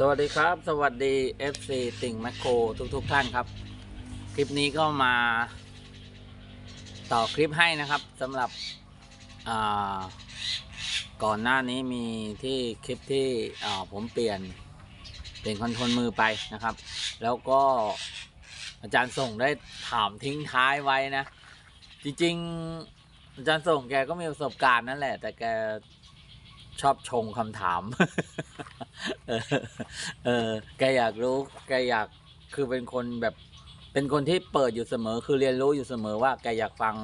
สวัสดีครับ สวัสดี FC ติ่งแมคโครทุกทกๆท่านครับ คลิปนี้ก็มาต่อคลิปให้นะครับสำหรับก่อนหน้านี้มีที่คลิปที่ผมเปลี่ยนเปลี่ยนคอนโทรลมือไปนะครับ แล้วก็อาจารย์ส่งได้ถามทิ้งท้ายไว้นะ จริงๆ อาจารย์ส่งแกก็มีประสบการณ์นั่นแหละ แต่แก ชอบชงคำถาม เออเออแกอยากรู้แกอยากคือเป็นคนแบบ เป็นคนที่เปิดอยู่เสมอ คือเรียนรู้อยู่เสมอว่าแกอยากฟัง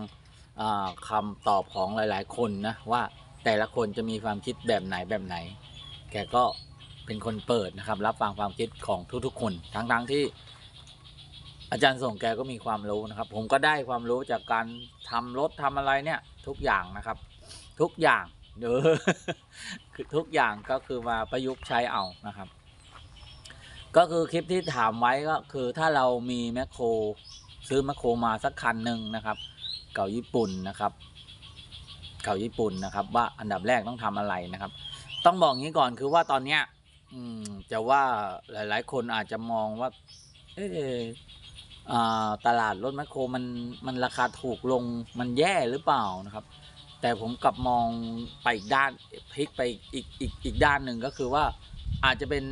อ่าคำตอบของหลาย ๆ คนนะว่าแต่ละคนจะมีความคิดแบบไหนแบบไหน แกก็เป็นคนเปิดนะครับ รับฟังความคิดของทุก ๆ คน ทั้งๆที่ อาจารย์ส่งแกก็มีความรู้นะครับ ผมก็ได้ความรู้จากการทำรถทำอะไรเนี่ย ทุกอย่างนะครับ ทุกอย่าง เออคือทุกอย่างก็คือมาประยุกต์ใช้เอานะครับ ก็คือคลิปที่ถามไว้ก็คือถ้าเรามีแมคโครซื้อแมคโครมาสักคันหนึ่งนะครับ เก่าญี่ปุ่นนะครับเก่าญี่ปุ่นนะครับ ว่าอันดับแรกต้องทำอะไรนะครับ ต้องบอกงี้ก่อนคือว่าตอนเนี้ยอืมจะว่าหลาย ๆ คนอาจจะมองว่า เออตลาดรถแมคโครมันมันราคาถูกลงมันแย่หรือเปล่านะครับ แต่ผมกลับมองไปอีกด้านพลิกไปอีกอีกอีกด้านหนึ่งก็คือว่าอาจจะเป็น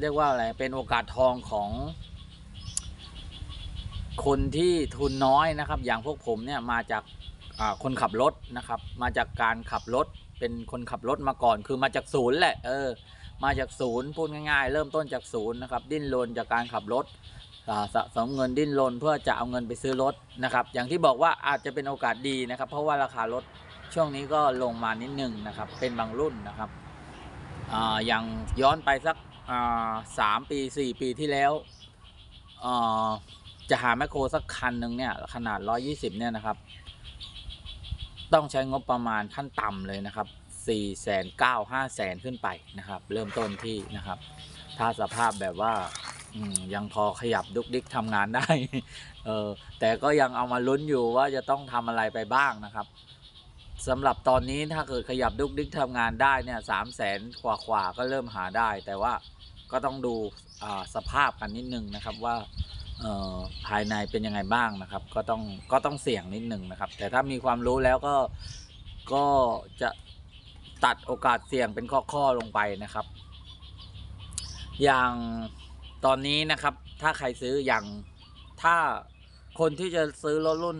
เรียกว่าอะไรเป็นโอกาสทองของคนที่ทุนน้อยนะครับ อย่างพวกผมเนี่ยมาจากคนขับรถนะครับ มาจากการขับรถเป็นคนขับรถมาก่อน คือมาจากศูนย์แหละเออมาจากศูนย์พูดง่ายๆ เริ่มต้นจากศูนย์นะครับ ดิ้นรนจากการขับรถสะสมเงินดิ้นรนเพื่อจะเอาเงินไปซื้อรถนะครับ อย่างที่บอกว่าอาจจะเป็นโอกาสดีนะครับ เพราะว่าราคารถ ช่วงนี้ก็ลงมานิดนึงนะครับ เป็นบางรุ่นนะครับอย่างย้อนไปสักสามปีสี่ปีที่แล้วจะหาแมคโครสักคันหนึ่งเนี่ยขนาด 120 เนี่ยนะครับ ต้องใช้งบประมาณขั้นต่ำเลยนะครับ4แสนเก้าห้าแสนขึ้นไปนะครับ เริ่มต้นที่นะครับ ถ้าสภาพแบบว่ายังพอขยับดุกดิกทำงานได้ เออแต่ก็ยังเอามาลุ้นอยู่ว่าจะต้องทำอะไรไปบ้างนะครับ สำหรับตอนนี้ถ้าเกิดขยับดุกดิกทำงานได้เนี่ยสามแสนกว่าขวาก็เริ่มหาได้ แต่ว่าก็ต้องดูสภาพกันนิดนึงนะครับว่าภายในเป็นยังไงบ้างนะครับ ก็ต้องก็ต้องเสี่ยงนิดนึงนะครับ แต่ถ้ามีความรู้แล้วก็ก็จะตัดโอกาสเสี่ยงเป็นข้อๆลงไปนะครับ อย่างตอนนี้นะครับถ้าใครซื้ออย่างถ้า คนที่จะซื้อรถรุ่น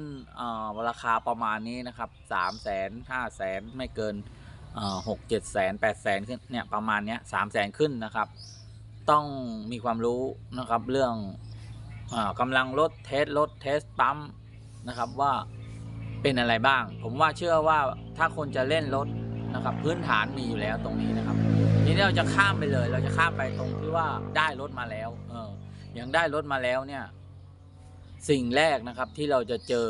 ราคาประมาณนี้นะครับสามแสนห้าแสนไม่เกินหกเจ็ดแสนแปดแสนขึ้นเนี่ยประมาณเนี้ยสามแสนขึ้นนะครับ ต้องมีความรู้นะครับเรื่องอกำลังรถเทสรถเทสปั๊มนะครับว่าเป็นอะไรบ้าง ผมว่าเชื่อว่าถ้าคนจะเล่นรถนะครับพื้นฐานมีอยู่แล้วตรงนี้นะครับทีนี้เราจะข้ามไปเลย เราจะข้ามไปตรงที่ว่าได้รถมาแล้วเอออย่างได้รถมาแล้วเนี่ย สิ่งแรกนะครับที่เราจะเจอ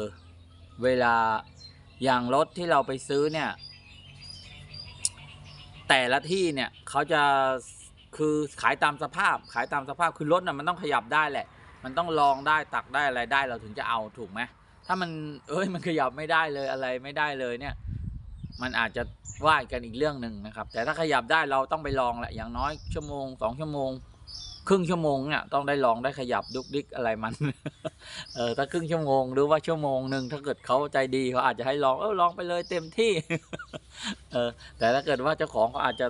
เวลาอย่างรถที่เราไปซื้อเนี่ย แต่ละที่เนี่ยเขาจะคือขายตามสภาพ ขายตามสภาพคือรถน่ะมันต้องขยับได้แหละ มันต้องลองได้ตักได้อะไรได้เราถึงจะเอาถูกไหมถ้ามันเอ้ยมันขยับไม่ได้เลยอะไรไม่ได้เลยเนี่ย มันอาจจะว่ากันอีกเรื่องหนึ่งนะครับ แต่ถ้าขยับได้เราต้องไปลองแหละอย่างน้อยชั่วโมงสองชั่วโมง ครึ่งชั่วโมงเนี่ยต้องได้ลองได้ขยับดุกดิกอะไรมัน เออถ้าครึ่งชั่วโมงหรือว่าชั่วโมงหนึ่งถ้าเกิดเขาใจดีเขาอาจจะให้ลองเออลองไปเลยเต็มที่ เออแต่ถ้าเกิดว่าเจ้าของเขาอาจจะ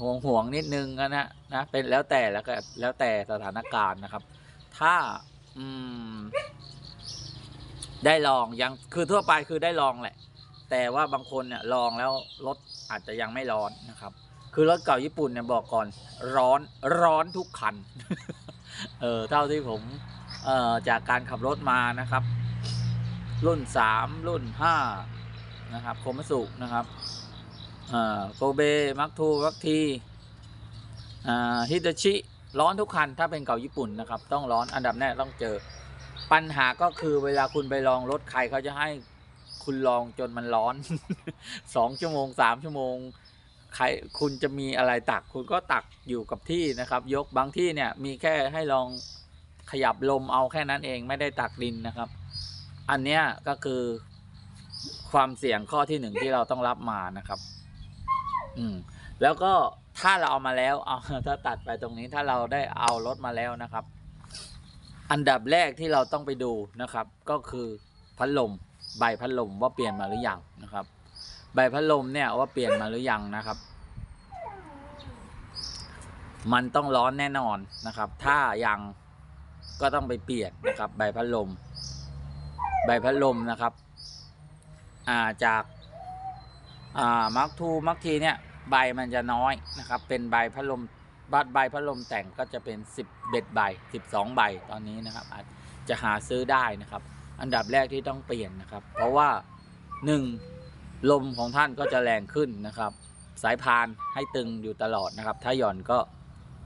ห่วงห่วงนิดนึงนะนะนะเป็นแล้วแต่แล้วก็แล้วแต่สถานการณ์นะครับ ถ้าอืม ได้ลองยังคือทั่วไปคือได้ลองแหละ แต่ว่าบางคนเนี่ยลองแล้วรถอาจจะยังไม่ร้อนนะครับ คือรถเก่าญี่ปุ่นเนี่ยบอกก่อนร้อนร้อนทุกคัน เออเท่าที่ผมเอ่อจากการขับรถมานะครับ รุ่นสามรุ่นห้านะครับโคมัสุนะครับเอ่อโกเบมักทูมักทีอ่าฮิตาชิ ร้อนทุกคัน ถ้าเป็นเก่าญี่ปุ่นนะครับ ต้องร้อนอันดับแรกต้องเจอ ปัญหาก็คือเวลาคุณไปลองรถใครเขาจะให้คุณลองจนมันร้อนสองชั่วโมงสามชั่วโมง ใครคุณจะมีอะไรตัก คุณก็ตักอยู่กับที่นะครับ ยกบางที่เนี่ยมีแค่ให้ลองขยับลมเอาแค่นั้นเองไม่ได้ตักดินนะครับ อันเนี้ยก็คือความเสี่ยงข้อที่หนึ่งที่เราต้องรับมานะครับ อืม แล้วก็ถ้าเราเอามาแล้วเอาถ้าตัดไปตรงนี้ถ้าเราได้เอารถมาแล้วนะครับ อันดับแรกที่เราต้องไปดูนะครับ ก็คือพัดลมใบพัดลมว่าเปลี่ยนมาหรือยังนะครับ ใบพัดลมเนี่ยว่าเปลี่ยนมาหรือยังนะครับ มันต้องร้อนแน่นอนนะครับ ถ้ายังก็ต้องไปเปลี่ยนนะครับ ใบพัดลม ใบพัดลมนะครับอ่าจากอ่ามักทูมักทีเนี่ยใบมันจะน้อยนะครับ เป็นใบพัดลมบัดใบพัดลมแต่งก็จะเป็น10เบ็ดใบ 12 ใบตอนนี้นะครับ อาจจะหาซื้อได้นะครับ อันดับแรกที่ต้องเปลี่ยนนะครับ เพราะว่า 1. ลมของท่านก็จะแรงขึ้นนะครับ สายพานให้ตึงอยู่ตลอดนะครับ ถ้าหย่อนก็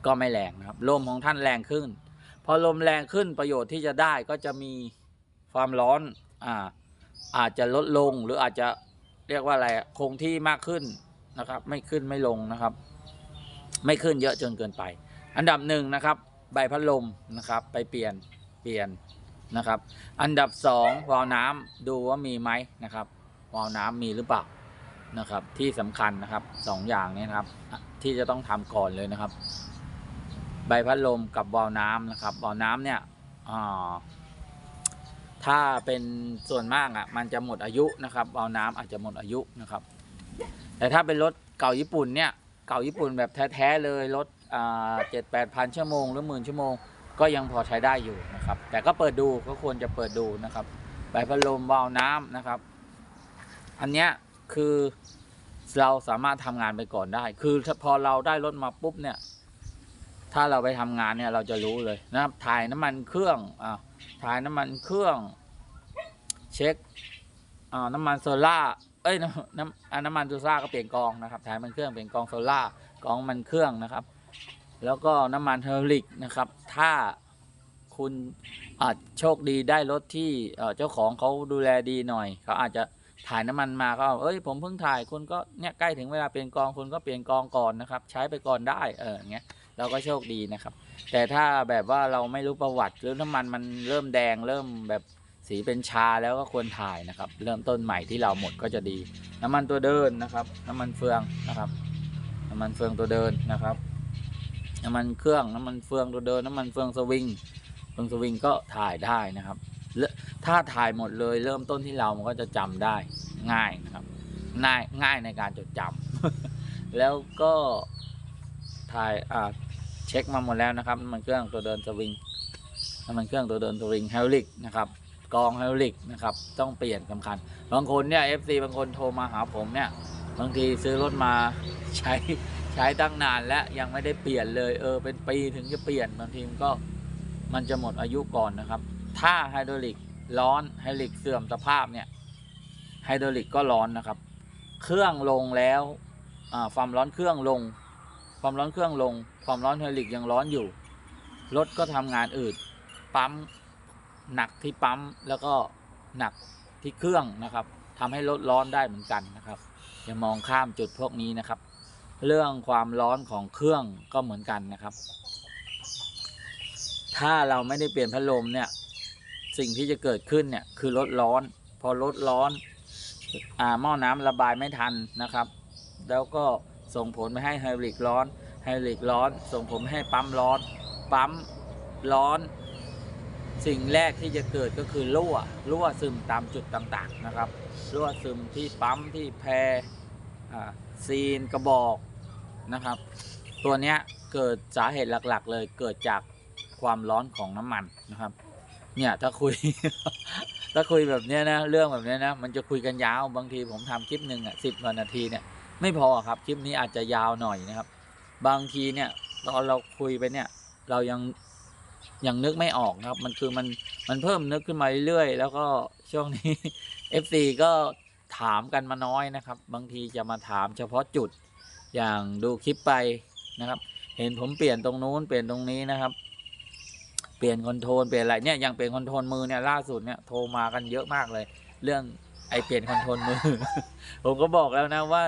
ก็ไม่แรงนะครับ ลมของท่านแรงขึ้น พอลมแรงขึ้นประโยชน์ที่จะได้ก็จะมีความร้อนอ่าอาจจะลดลงหรืออาจจะเรียกว่าอะไรคงที่มากขึ้นนะครับ ไม่ขึ้นไม่ลงนะครับ ไม่ขึ้นเยอะจนเกินไป อันดับหนึ่งนะครับ ใบพัดลมนะครับ ไปเปลี่ยนเปลี่ยนนะครับ อันดับสองวาล์วน้ำดูว่ามีไหมนะครับ วาล์วน้ำมีหรือเปล่านะครับ ที่สำคัญนะครับสองอย่างนี้นะครับ ที่จะต้องทำก่อนเลยนะครับ ใบพัดลมกับวาล์วน้ำนะครับวาล์วน้ำเนี่ยถ้าเป็นส่วนมากอะ มันจะหมดอายุนะครับวาล์วน้ำอาจจะหมดอายุนะครับ แต่ถ้าเป็นรถเก่าญี่ปุ่นเนี่ยเก่าญี่ปุ่นแบบแท้ๆเลยรถอ่าเจ็ดแปดพันชั่วโมงหรือหมื่นชั่วโมงก็ยังพอใช้ได้อยู่นะครับ แต่ก็เปิดดูก็ควรจะเปิดดูนะครับใบพัดลมวาล์วน้ำนะครับ อันเนี้ยคือเราสามารถทำงานไปก่อนได้ คือพอเราได้รถมาปุ๊บเนี่ย ถ้าเราไปทำงานเนี่ยเราจะรู้เลยนะครับ ถ่ายน้ำมันเครื่องอ่าถ่ายน้ำมันเครื่อง เช็คอ่าน้ำมันโซล่าเอ้ยน้ำน้ำอ่าน้ำมันโซล่าก็เปลี่ยนกองนะครับ ถ่ายมันเครื่องเปลี่ยนกองโซล่ากองมันเครื่องนะครับ แล้วก็น้ำมันเฮอริกนะครับ ถ้าคุณอาจโชคดีได้รถที่เจ้าของเขาดูแลดีหน่อยเขาอาจจะ ถ่ายน้ำมันมาก็เอ้ยผมเพิ่งถ่ายคุณก็เนี่ยใกล้ถึงเวลาเปลี่ยนกองคุณก็เปลี่ยนกองก่อนนะครับ ใช้ไปก่อนได้เอออย่างเงี้ยเราก็โชคดีนะครับ แต่ถ้าแบบว่าเราไม่รู้ประวัติหรือน้ำมันมันเริ่มแดงเริ่มแบบสีเป็นชาแล้วก็ควรถ่ายนะครับ เริ่มต้นใหม่ที่เราหมดก็จะดี น้ำมันตัวเดินนะครับ น้ำมันเฟืองนะครับ น้ำมันเฟืองตัวเดินนะครับ น้ำมันเครื่องน้ำมันเฟืองตัวเดินน้ำมันเฟืองสวิงเฟืองสวิงก็ถ่ายได้นะครับ ถ้าถ่ายหมดเลย เริ่มต้นที่เรามันก็จะจำได้ง่ายนะครับ ง่ายง่ายในการจดจำแล้วก็ถ่ายอ่าเช็คมาหมดแล้วนะครับมันเครื่องตัวเดินสวิงมันเครื่องตัวเดินสวิงไฮดรลิกนะครับกองไฮดรลิกนะครับ ต้องเปลี่ยนสำคัญ บางคนเนี่ย FC บางคนโทรมาหาผมเนี่ย บางทีซื้อรถมาใช้ใช้ตั้งนานแล้วยังไม่ได้เปลี่ยนเลย เออเป็นปีถึงจะเปลี่ยนบางทีมันก็มันจะหมดอายุก่อนนะครับ ถ้าไฮดรอลิกร้อนไฮดรอลิกเสื่อมสภาพเนี่ยไฮดรอลิกก็ร้อนนะครับ เครื่องลงแล้วความร้อนเครื่องลง ความร้อนเครื่องลง ความร้อนไฮดรอลิกยังร้อนอยู่รถก็ทำงานอืดปั๊มหนักที่ปั๊มแล้วก็หนักที่เครื่องนะครับทำให้รถร้อนได้เหมือนกันนะครับอย่ามองข้ามจุดพวกนี้นะครับ เรื่องความร้อนของเครื่องก็เหมือนกันนะครับ ถ้าเราไม่ได้เปลี่ยนพัดลมเนี่ย สิ่งที่จะเกิดขึ้นเนี่ยคือรถร้อน พอรถร้อนอ่าหม้อน้ำระบายไม่ทันนะครับ แล้วก็ส่งผลไปให้ไฮดรอลิกร้อนไฮดรอลิกร้อน ส่งผลให้ปั๊มร้อน ปั๊มร้อน สิ่งแรกที่จะเกิดก็คือรั่วรั่วซึมตามจุดต่างๆนะครับรั่วซึมที่ปั๊มที่แพรอ่าซีนกระบอกนะครับ ตัวเนี้ยเกิดสาเหตุหลักๆ เลยเกิดจากความร้อนของน้ำมันนะครับ เนี่ยถ้าคุย ถ้าคุยแบบเนี้ยนะเรื่องแบบเนี้ยนะมันจะคุยกันยาวบางทีผมทำคลิปหนึ่งอะสิบกว่านาทีเนี่ยไม่พอครับคลิปนี้อาจจะยาวหน่อยนะครับ บางทีเนี่ยตอนเราคุยไปเนี่ย เรายังยังนึกไม่ออกนะครับ มันคือมันมันเพิ่มนึกขึ้นมาเรื่อยๆแล้วก็ช่วงนี้ FC ก็ถามกันมาน้อยนะครับ บางทีจะมาถามเฉพาะจุดอย่างดูคลิปไปนะครับ เห็นผมเปลี่ยนตรงนู้นเปลี่ยนตรงนี้นะครับ เปลี่ยนคอนโทรลเปลี่ยนอะไรเนี่ยอย่างเปลี่ยนคอนโทรลมือเนี่ยล่าสุดเนี่ยโทรมากันเยอะมากเลย เรื่องไอเปลี่ยนคอนโทรลมือ ผมก็บอกแล้วนะว่า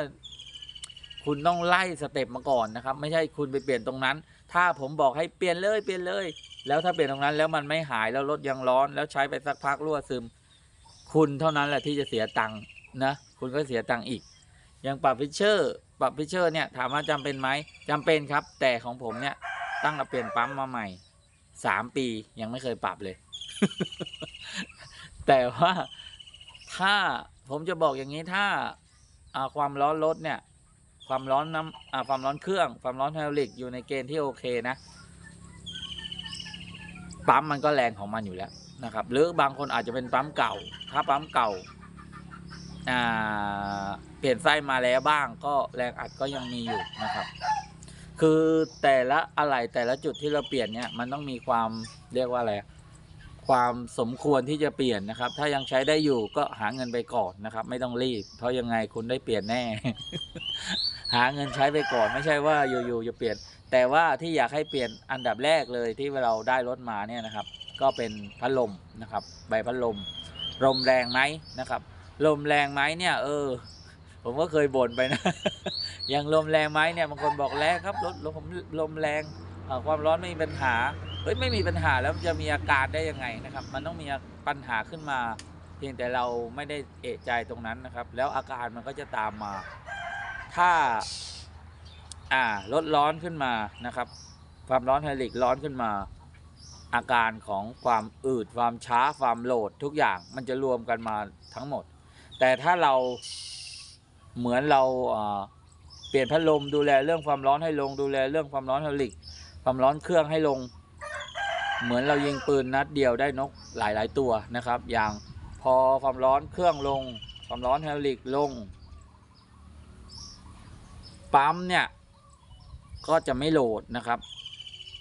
คุณต้องไล่สเต็ปมาก่อนนะครับ ไม่ใช่คุณไปเปลี่ยนตรงนั้น ถ้าผมบอกให้เปลี่ยนเลยเปลี่ยนเลย แล้วถ้าเปลี่ยนตรงนั้นแล้วมันไม่หายแล้วรถยังร้อน แล้วใช้ไปสักพักรั่วซึม คุณเท่านั้นแหละที่จะเสียตังค์นะคุณก็เสียตังค์อีก อย่างปรับฟิชเชอร์ปรับพิเชอร์เนี่ยถามว่าจำเป็นไหมจำเป็นครับ แต่ของผมเนี่ยตั้งแต่เปลี่ยนปั๊มมาใหม่ สามปียังไม่เคยปรับเลย แต่ว่าถ้าผมจะบอกอย่างนี้ถ้าความร้อนรถเนี่ย ความร้อนน้ำความร้อนเครื่อง ความร้อนไฮดรอลิกอยู่ในเกณฑ์ที่โอเคนะปั๊มมันก็แรงของมันอยู่แล้วนะครับ หรือบางคนอาจจะเป็นปั๊มเก่า ถ้าปั๊มเก่าเปลี่ยนไส้มาแล้วบ้างก็แรงอัดก็ยังมีอยู่นะครับ คือแต่ละอะไรแต่ละจุดที่เราเปลี่ยนเนี่ยมันต้องมีความเรียกว่าอะไรความสมควรที่จะเปลี่ยนนะครับ ถ้ายังใช้ได้อยู่ก็หาเงินไปก่อนนะครับ ไม่ต้องรีบ เพราะยังไงคุณได้เปลี่ยนแน่ หาเงินใช้ไปก่อนไม่ใช่ว่าอยู่ๆจะเปลี่ยน แต่ว่าที่อยากให้เปลี่ยนอันดับแรกเลยที่เราได้รถมาเนี่ยนะครับ ก็เป็นพัดลมนะครับ ใบพัดลมลมแรงไหมนะครับ ลมแรงไหมเนี่ย เออ ผมก็เคยบ่นไปนะ ย่างลมแรงไหมเนี่ยบางคนบอกแรงครับรถลมลมแรงความร้อนไม่มีปัญหาเฮ้ยไม่มีปัญหาแล้วมันจะมีอาการได้ยังไงนะครับ มันต้องมีปัญหาขึ้นมา เพียงแต่เราไม่ได้เอะใจตรงนั้นนะครับ แล้วอาการมันก็จะตามมา ถ้าอ่ารถร้อนขึ้นมานะครับ ความร้อนไฮดรอลิกร้อนขึ้นมา อาการของความอืดความช้าความโหลดทุกอย่างมันจะรวมกันมาทั้งหมด แต่ถ้าเราเหมือนเรา เปลี่ยนพัดลมดูแลเรื่องความร้อนให้ลง ดูแลเรื่องความร้อนฮอลิก ความร้อนเครื่องให้ลง เหมือนเรายิงปืนนัดเดียวได้นกหลาย ๆ ตัวนะครับ อย่างพอความร้อนเครื่องลง ความร้อนฮอลิกลง ปั๊มเนี่ยก็จะไม่โหลดนะครับ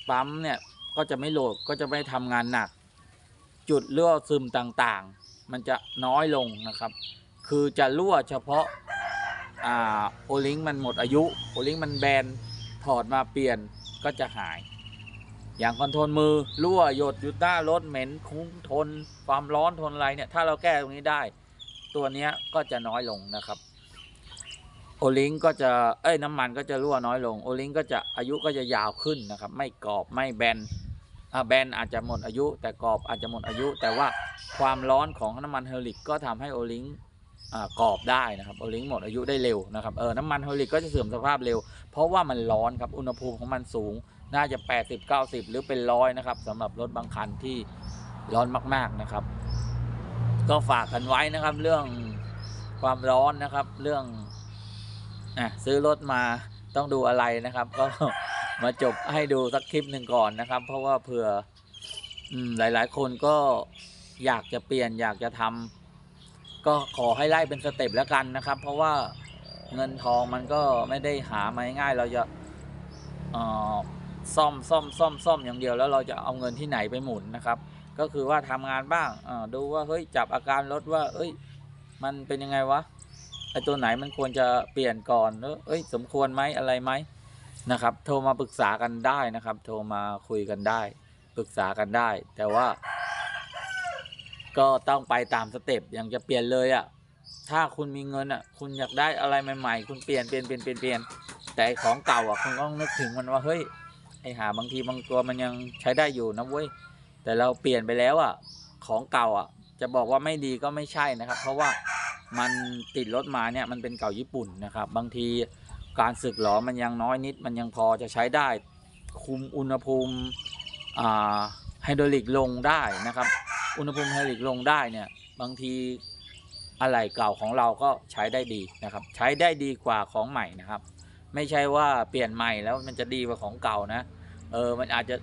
ปั๊มเนี่ยก็จะไม่โหลดก็จะไม่ทำงานหนัก จุดรั่วซึมต่างๆ มันจะน้อยลงนะครับ คือจะรั่วเฉพาะ โอลิงมันหมดอายุโอลิงมันแบนถอดมาเปลี่ยนก็จะหาย อย่างคอนโทรลมือรั่วหยดยู่หน้ารถเหม็นคุ้งทน ความร้อนทนอะไรเนี่ยถ้าเราแก้ตรงนี้ได้ ตัวเนี้ยก็จะน้อยลงนะครับโอลิงก็จะเอ้ยน้ำมันก็จะรั่วน้อยลงโอลิงก็จะอายุก็จะยาวขึ้นนะครับ ไม่กรอบไม่แบนอ่าแบนอาจจะหมดอายุ แต่กรอบอาจจะหมดอายุ แต่ว่าความร้อนของน้ำมันเฮอริกก็ทำให้โอลิงอ่า กรอบได้นะครับโอลิงหมดอายุได้เร็วนะครับเออน้ำมันเฮอริกก็จะเสื่อมสภาพเร็ว เพราะว่ามันร้อนครับอุณหภูมิของมันสูงน่าจะ 80 90 หรือเป็นร้อยนะครับสำหรับรถบางคันที่ร้อนมากๆนะครับ ก็ฝากกันไว้นะครับ เรื่องความร้อนนะครับ เรื่องอะซื้อรถมาต้องดูอะไรนะครับ ก็มาจบให้ดูสักคลิปหนึ่งก่อนนะครับ เพราะว่าเผื่ออหลาย ๆ คนก็อยากจะเปลี่ยนอยากจะทำ ก็ขอให้ไล่เป็นสเต็ปแล้วกันนะครับ เพราะว่าเงินทองมันก็ไม่ได้หามาง่ายเราจะซ่อมซ่อมซ่อมซ่อมอย่างเดียวแล้วเราจะเอาเงินที่ไหนไปหมุนนะครับ ก็คือว่าทำงานบ้างดูว่าเฮ้ยจับอาการรถว่า เอ้ย มันเป็นยังไงวะไอตัวไหนมันควรจะเปลี่ยนก่อนหรือเอ้ย สมควรไหมอะไรไหมนะครับ โทรมาปรึกษากันได้นะครับ โทรมาคุยกันได้ ปรึกษากันได้ แต่ว่า ก็ต้องไปตามสเต็ปอย่างจะเปลี่ยนเลยอะ่ะ ถ้าคุณมีเงินอะ่ะ คุณอยากได้อะไรใหม่ ๆ คุณเปลี่ยนเปลี่ยนเปลี่ยนเปลี่ยนเปลี่ยนแต่ของเก่าอะคุณต้องนึกถึงมันว่าเฮ้ยไอหาบางทีบางตัวมันยังใช้ได้อยู่นะเว้ยแต่เราเปลี่ยนไปแล้วอะ ของเก่าอะ จะบอกว่าไม่ดีก็ไม่ใช่นะครับ เพราะว่ามันติดรถมาเนี่ยมันเป็นเก่าญี่ปุ่นนะครับ บางทีการสึกหรอมันยังน้อยนิด มันยังพอจะใช้ได้ คุมอุณหภูมิอ่าไฮดรอลิกลงได้นะครับ อุณหภูมิไฮดริกลงได้เนี่ยบางทีอะไรเก่าของเราก็ใช้ได้ดีนะครับ ใช้ได้ดีกว่าของใหม่นะครับ ไม่ใช่ว่าเปลี่ยนใหม่แล้วมันจะดีกว่าของเก่านะเออมันอาจจะ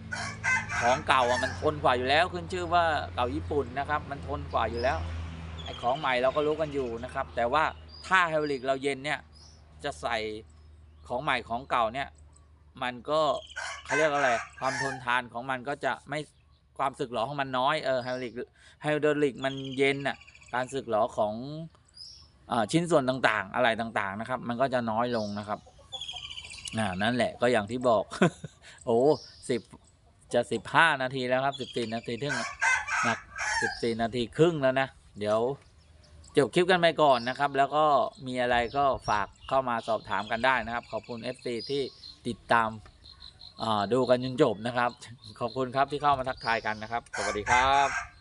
ของเก่าอะมันทนกว่าอยู่แล้วขึ้นชื่อว่าเก่าญี่ปุ่นนะครับ มันทนกว่าอยู่แล้วไอ้ของใหม่เราก็รู้กันอยู่นะครับ แต่ว่าถ้าไฮดรอลิกเราเย็นเนี่ยจะใส่ของใหม่ของเก่าเนี่ยมันก็เขาเรียกอะไร ความทนทานของมันก็จะไม่ ความสึกหรอของมันน้อยเออไฮดรอลิกไฮดรอลิกมันเย็นน่ะการสึกหรอของอชิ้นส่วนต่างๆ อะไรต่างๆนะครับ มันก็จะน้อยลงนะครับอ่านั่นแหละก็อย่างที่บอก โอ้สิบจะสิบห้านาทีแล้วครับสิบสี่นาทีถึงหนักสิบสี่นาทีครึ่งแล้วนะ เดี๋ยวจบคลิปกันไปก่อนนะครับ แล้วก็มีอะไรก็ฝากเข้ามาสอบถามกันได้นะครับ ขอบคุณ FC ที่ติดตาม ดูกันจนจบนะครับ ขอบคุณครับที่เข้ามาทักทายกันนะครับ สวัสดีครับ